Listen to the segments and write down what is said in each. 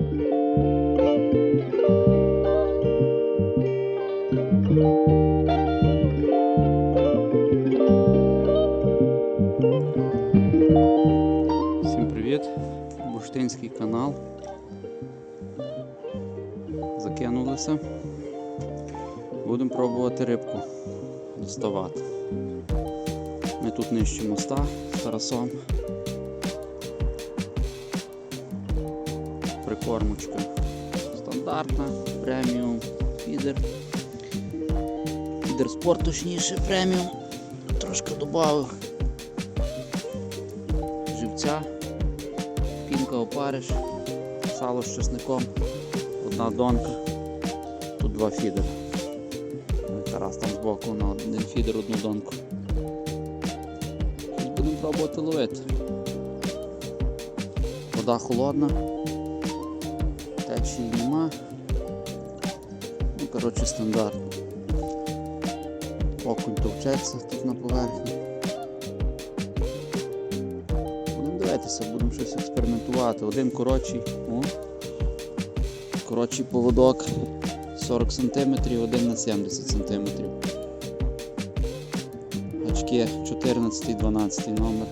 Всім привіт! Бурштинський канал. Закинулися. Будемо пробувати рибку доставати. Ми тут нижче моста з Тарасом. Прикормочка стандартна, преміум, фідер. Фідер спорт точніше, преміум. Трошки додав живця, пінка опариш, сало з чесником, одна донка, тут два фідери. Тарас там збоку на один фідер, одну донку. Будемо пробувати ловити. Вода холодна, течії нема. Ну, коротше, стандартно. Окунь товчеться тут на поверхні. Будемо дивитися, будемо щось експериментувати. Один коротший, о, коротший поводок 40 см, один на 70 см. Гачки 14-12 номер.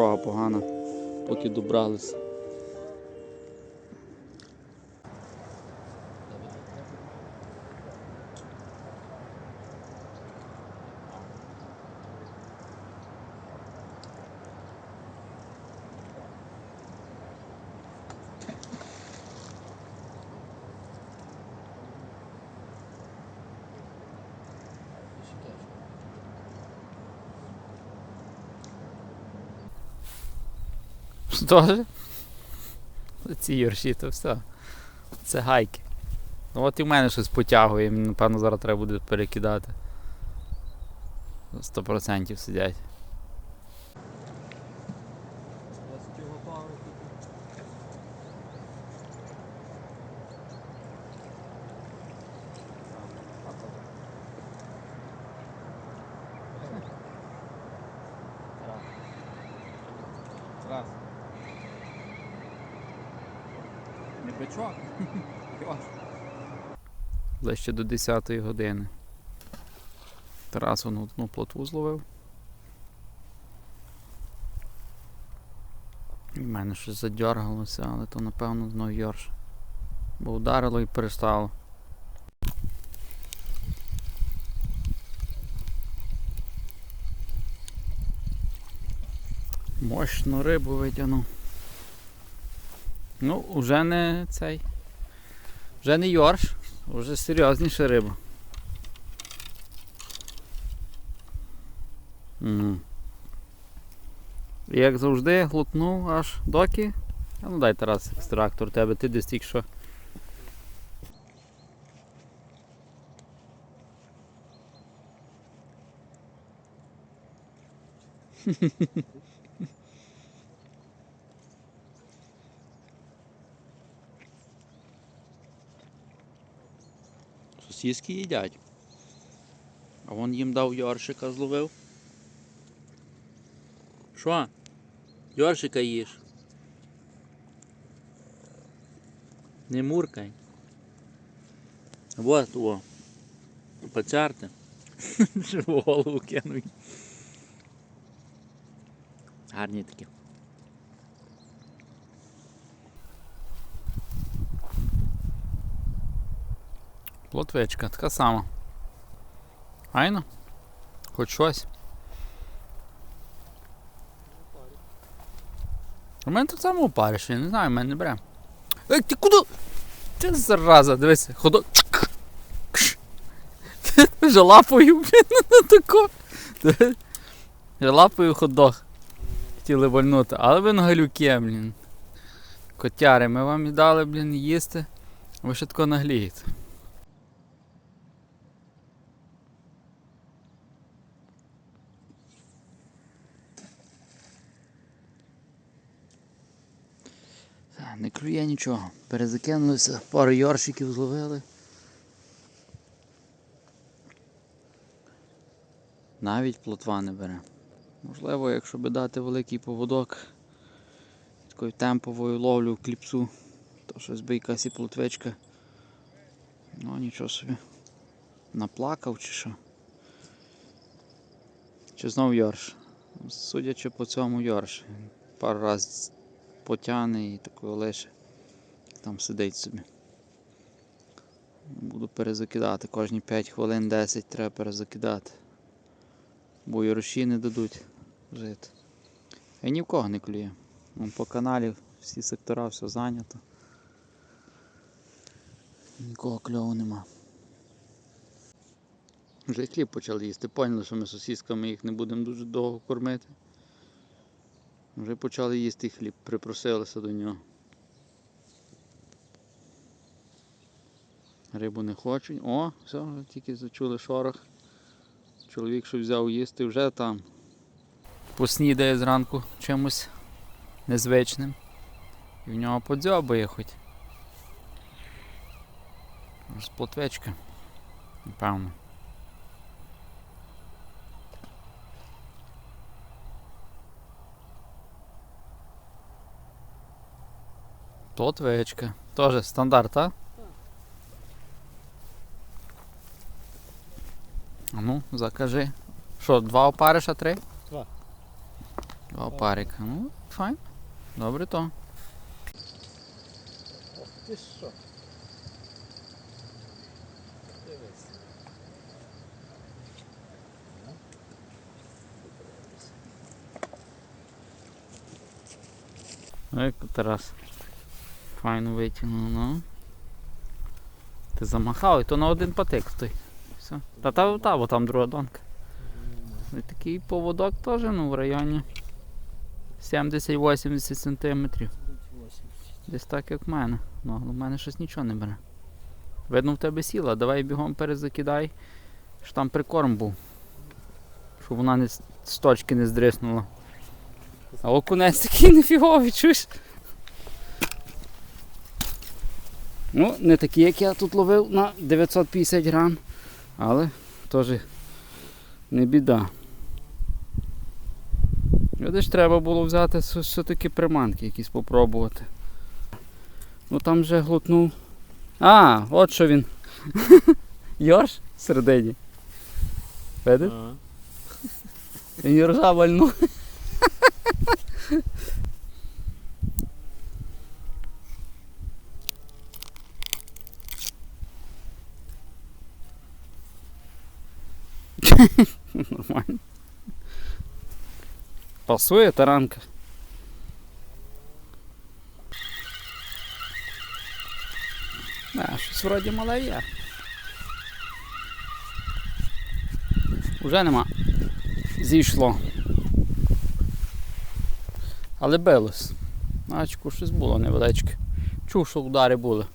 Дорога погана, поки добралися. Тоже? Ці юрші, то все. Це гайки. Ну от і в мене щось потягує, мені, напевно, зараз треба буде перекидати. 100% сидять. Бичок. Ближче до 10 години. Тарас он одну плотву зловив. У мене щось задергалося, але то напевно знову йорш. Бо ударило і перестало. Мощну рибу витягнув. Ну, вже не цей. Вже не йорш, вже серйозніша риба. Угу. Як завжди, глотнув аж доки. А ну дай Тарас екстрактор тебе, ти десь тільки що. Сусідські їдять. А вон їм дав Йоршика зловив. Що? Йоршика їж. Не муркай. Вот о. Поцярти. Щоб в голову кинуй. Гарні такі. Плотвичка, така сама. Айно? Хоч щось. У мене так само опариш, я не знаю, в мене не бере. Ей, ти куди? Ти зараза, дивися, ходок. Вже лапою, блін, на тако. Лапою ходок. Хотіли вальнути, але ви на галюки, блін. Котяри, ми вам і дали, блін, їсти. Ви ще тако наглієте. Не клює нічого. Перезакинулися, пару йоршиків зловили. Навіть плотва не бере. Можливо, якщо би дати великий поводок, такою темповою ловлю кліпсу, то щось би якась і плотвичка. Ну, нічого собі. Наплакав чи що? Чи знов Йорш? Судячи по цьому Йорш. Пару разів потягне і такою лише там сидить собі. Буду перезакидати. Кожні 5 хвилин 10 треба перезакидати. Бо Йорші не дадуть жити. І ні в кого не клює. Вон По каналі всі сектора, все зайнято. Нікого кльову нема. Вже хліб почали їсти. Поняли, що ми сусідками їх не будемо дуже довго кормити. Вже почали їсти хліб, припросилися до нього. Рибу не хочуть. О, все, тільки зачули шорох. Чоловік, що взяв їсти, вже там. Поснідає зранку чимось незвичним. І в нього подзьобає хоч. З плотвичка. Напевно. Плотвичка. Тоже стандарт, а? А ну, закажи. Що, два опариша, три? Два. Два опарика. Ну, файн. Добре то. Ох, ти що? Дивись. Ой, Тарас. Файно витягнув, ну. Ти замахав, і то на один патик той. Все. Та та, та бо там друга донка. І такий поводок теж, ну, в районі 70-80 сантиметрів. Десь так, як в мене. Ну, але в мене щось нічого не бере. Видно, в тебе сіла, давай бігом перезакидай, що там прикорм був. Щоб вона не з точки не здриснула. А окунець такий нефіговий, чуєш? Ну, не такий, як я тут ловив на 950 грам, але теж не біда. Видиш, треба було взяти все- все-таки приманки якісь попробувати. Ну там вже глотнув. А, от що він. Йорш всередині. Видиш? Він і ржа вальнув. Нормально. Пасує таранка. А, щось вроді мале є. Уже нема. Зійшло. Але билось. Начку щось було невеличке. Чув, що удари були.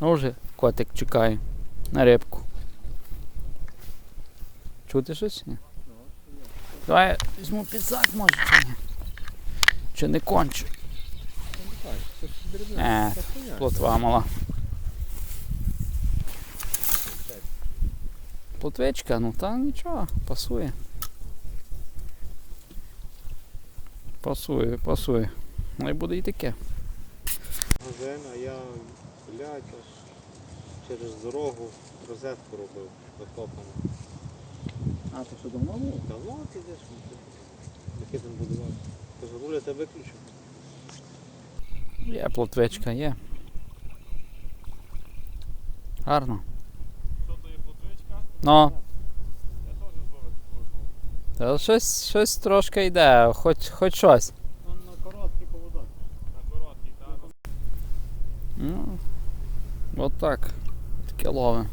Ну вже котик чекає на рибку. Чути щось? Ні? Давай я візьму підсак, може чи ні? Чи не кончу? Дрібне. Е, плотва мала. Плотвичка, ну та нічого, пасує. Пасує, пасує. Ну і буде і таке. А я, блядь, аж через дорогу розетку робив закопану. А, то що давно було? Давно ти йдеш? Який там будувати? Кажу, руля тебе виключив. Є плотвичка, є. Гарно. Що то є плотвичка? Ну, Я теж такого. щось, щось трошки йде, хоч, хоч щось. Ну, на короткий поводок. На короткий, так. Ну, от так. Таке лове.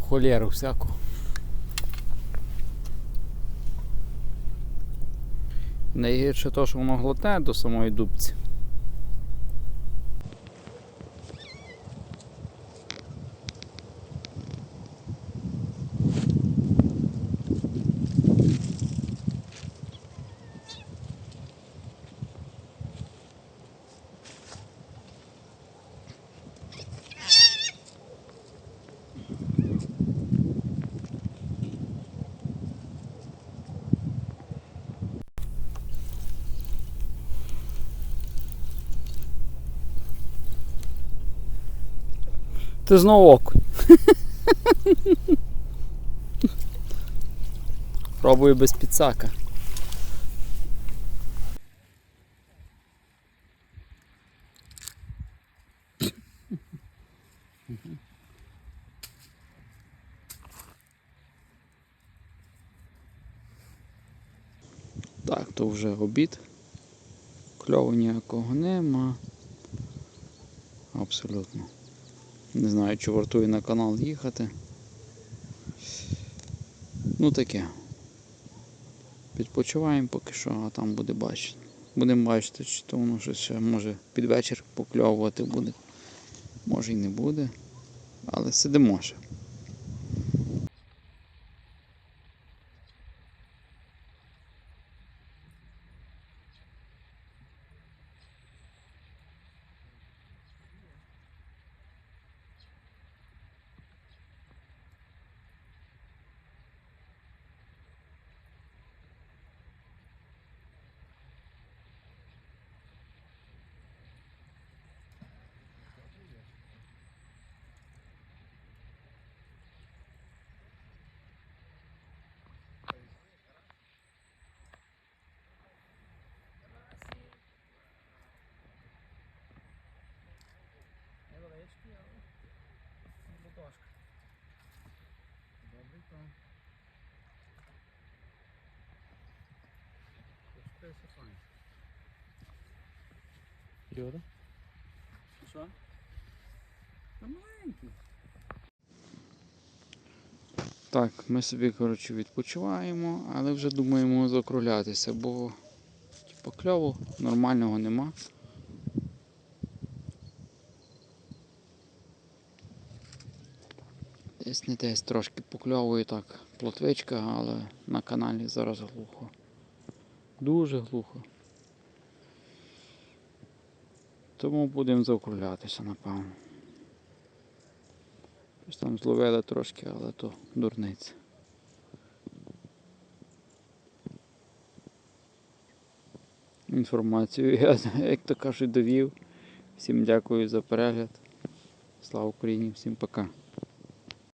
Холєру всяку. Найгірше то, що воно глотне до самої дубці. Ти знову окунь. Пробую без підсака. Так, то вже обід. Кльову ніякого нема. Абсолютно. Не знаю, чи вартує на канал їхати. Ну таке. Відпочиваємо поки що, а там буде бачити. Будемо бачити, чи то воно щось ще може під вечір покльовувати буде. Може і не буде. Але сидимо ще. Почти файно. Йода? Що? Та маленький. Так, ми собі, коротше, відпочиваємо, але вже думаємо закруглятися, бо типу, кльову нормального нема. Десь не десь трошки покльовує так плотвичка, але на каналі зараз глухо. Дуже глухо. Тому будемо закруглятися, напевно. Щось там зловили трошки, але то дурниця. Інформацію я, як то кажуть, довів. Всім дякую за перегляд. Слава Україні, всім пока.